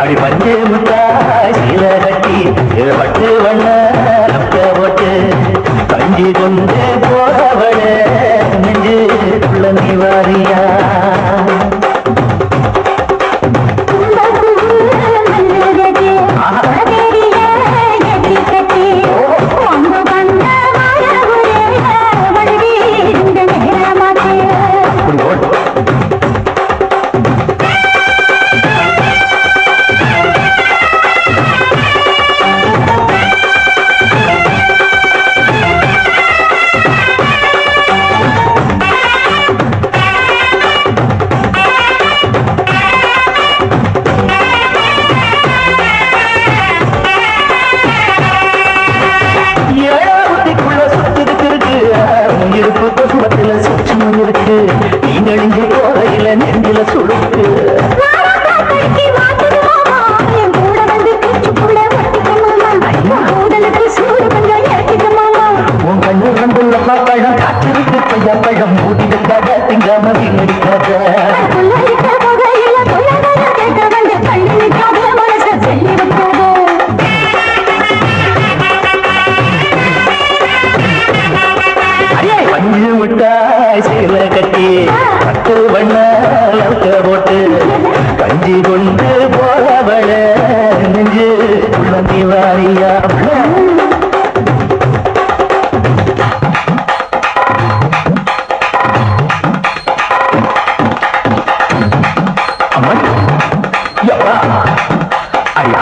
அடி பஞ்சு முட்டாய் சீல கட்டி பட்டு வண்ண நக்க போட்டு கஞ்சி கொண்டு போறவள நெஞ்சு உள்ள நீ வாரியா? பழம் முடிந்ததாக திங்கமதி நடிக்காத விட்டாய் சீல கட்டி பட்டு வண்ண போட்டு கஞ்சி கொண்டு போறவள நெஞ்சு உள்ளந்தி வாரியா అయ్యా.